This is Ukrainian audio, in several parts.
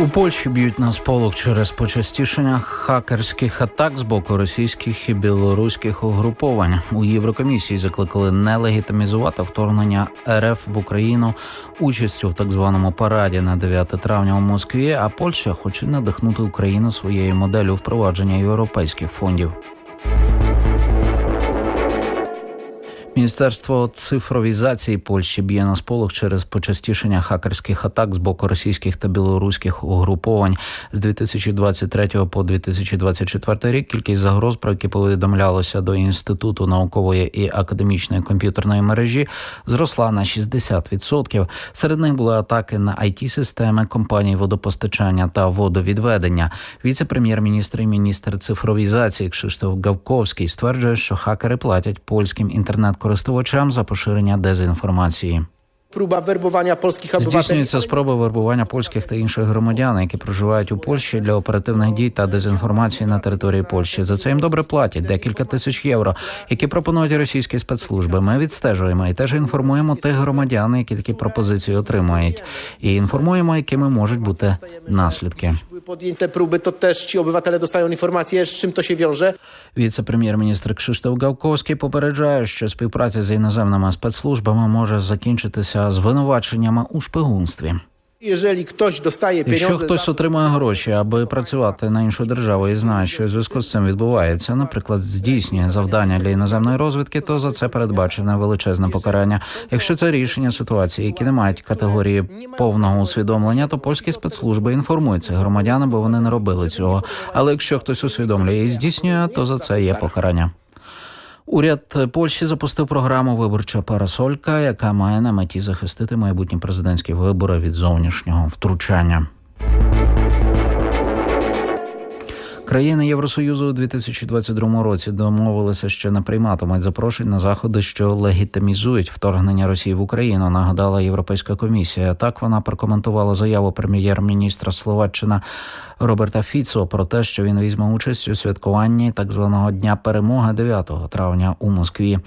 У Польщі б'ють на сполох через почастішення хакерських атак з боку російських і білоруських угруповань. У Єврокомісії закликали не легітимізувати вторгнення РФ в Україну участю в так званому параді на 9 травня у Москві. А Польща хоче надихнути Україну своєю моделлю впровадження європейських фондів. Міністерство цифровізації Польщі б'є на сполох через почастішення хакерських атак з боку російських та білоруських угруповань з 2023 по 2024 рік. Кількість загроз, про які повідомлялося до інституту наукової і академічної комп'ютерної мережі, зросла на 60%. Серед них були атаки на it системи компаній водопостачання та водовідведення. Віце-прем'єр-міністр і міністр цифровізації Кшиштоф Гавковський стверджує, що хакери платять польським інтернет користувачам за поширення дезінформації. Próba werbowania polskich obywateli. Здійснюється спроба вербування польських та інших громадян, які проживають у Польщі для оперативних дій та дезінформації на території Польщі. За це їм добре платять декілька тисяч євро, які пропонують російські спецслужби. Ми відстежуємо і теж інформуємо тих громадян, які такі пропозиції отримують, і інформуємо, якими можуть бути наслідки. Podjęte próby, to też ci obywatele dostają informacje, z czym to się wiąże. Віце-прем'єр-міністр Кшиштоф Гавковський попереджає, що співпраця з іноземними спецслужбами може закінчитися звинуваченнями у шпигунстві. Jeżeli ktoś dostaje Якщо pieniądze хтось отримує гроші, аби працювати на іншу державу і знає, що у зв'язку з цим відбувається, наприклад, здійснює завдання для іноземної розвідки, то за це передбачене величезне покарання. Якщо це рішення ситуації, які не мають категорії повного усвідомлення, то польські спецслужби інформують цих громадян, аби вони не робили цього. Але якщо хтось усвідомлює і здійснює, то за це є покарання. Уряд Польщі запустив програму Виборча парасолька, яка має на меті захистити майбутні президентські вибори від зовнішнього втручання. Країни Євросоюзу у 2022 році домовилися, що не прийматимуть запрошень на заходи, що легітимізують вторгнення Росії в Україну. Нагадала Європейська комісія. Так вона прокоментувала заяву прем'єр-міністра Словаччина Роберта Фіцо про те, що він візьме участь у святкуванні так званого дня перемоги 9 травня у Москві.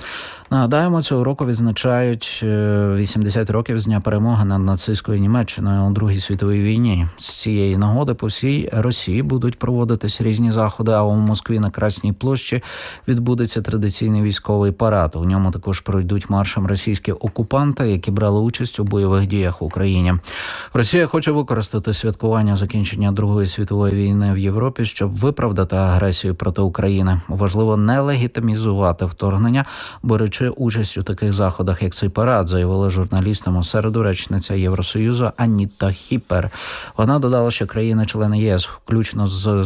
Нагадаємо, цього року відзначають е, 80 років з дня перемоги над нацистською Німеччиною у Другій світовій війні. З цієї нагоди по всій Росії будуть проводитись різні заходи. А у Москві на Красній площі відбудеться традиційний військовий парад. У ньому також пройдуть маршем російські окупанти, які брали участь у бойових діях в Україні. Росія хоче використати святкування закінчення Другої світової війни в Європі, щоб виправдати агресію проти України. Важливо не легітимізувати вторгнення, беручи участь у таких заходах, як цей парад, заявила журналістам у середу речниця Євросоюзу Аніта Хіпер. Вона додала, що країни-члени ЄС, включно з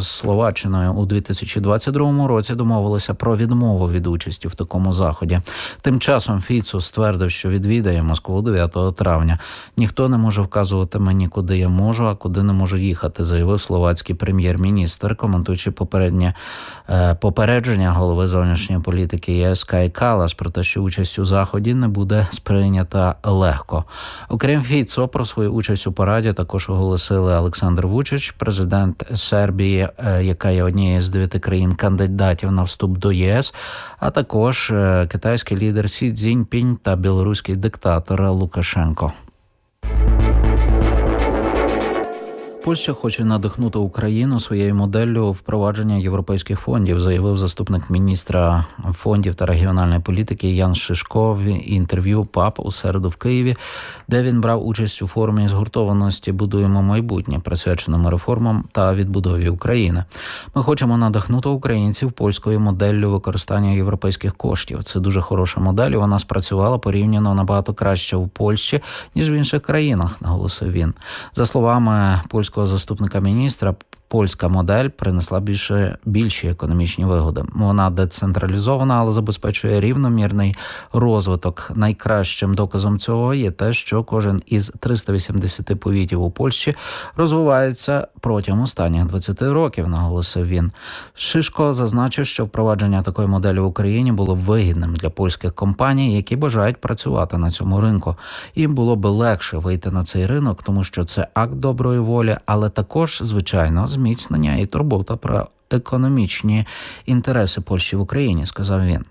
Словаччиною, у 2022 році домовилися про відмову від участі в такому заході. Тим часом Фіцу ствердив, що відвідає Москву 9 травня. Ніхто не може вказувати мені, куди я можу, а куди не можу їхати, заявив словацький прем'єр-міністр, коментуючи попереднє е, попередження голови зовнішньої політики ЄС Кай Калас про те, що участь у заході не буде сприйнята легко. Окрім Фіцо, про свою участь у параді також оголосили Олександр Вучич, президент Сербії, е, яка є однією з дев'яти країн кандидатів на вступ до ЄС, а також е, китайський лідер Сі Цзіньпінь та білоруський диктатор Лукашенко. Польща хоче надихнути Україну своєю моделлю впровадження європейських фондів, заявив заступник міністра фондів та регіональної політики Ян Шишко в інтерв'ю ПАП у середу в Києві, де він брав участь у форумі згуртованості Будуємо майбутнє, присвяченому реформам та відбудові України. Ми хочемо надихнути українців польською моделлю використання європейських коштів. Це дуже хороша модель. Вона спрацювала порівняно набагато краще у Польщі ніж в інших країнах, наголосив він. За словами польського заступника міністра. Польська модель принесла більше більші економічні вигоди. Вона децентралізована, але забезпечує рівномірний розвиток. Найкращим доказом цього є те, що кожен із 380 повітів у Польщі розвивається протягом останніх 20 років. Наголосив він. Шишко зазначив, що впровадження такої моделі в Україні було вигідним для польських компаній, які бажають працювати на цьому ринку. Їм було би легше вийти на цей ринок, тому що це акт доброї волі, але також звичайно зміцнення і турбота про економічні інтереси Польщі в Україні, сказав він.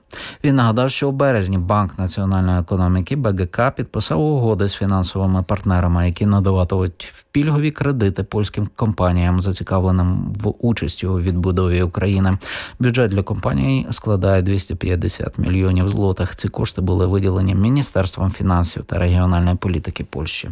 Він нагадав, що у березні Банк національної економіки БГК підписав угоди з фінансовими партнерами, які надаватимуть пільгові кредити польським компаніям, зацікавленим в участі у відбудові України. Бюджет для компаній складає 250 мільйонів злотих. Ці кошти були виділені Міністерством фінансів та регіональної політики Польщі.